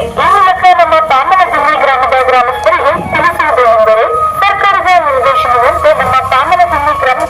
ಈ ಮೂಲಕ ನಮ್ಮ ಪಾಮನಹಳ್ಳಿ ಗ್ರಾಮದ ಗ್ರಾಮಸ್ಥರಿಗೆ ತಿಳಿಸುವುದೇನೆಂದರೆ ಸರ್ಕಾರದ ನಿರ್ದೇಶನದಂತೆ ನಮ್ಮ ಪಾಮನಹಳ್ಳಿ ಗ್ರಾಮ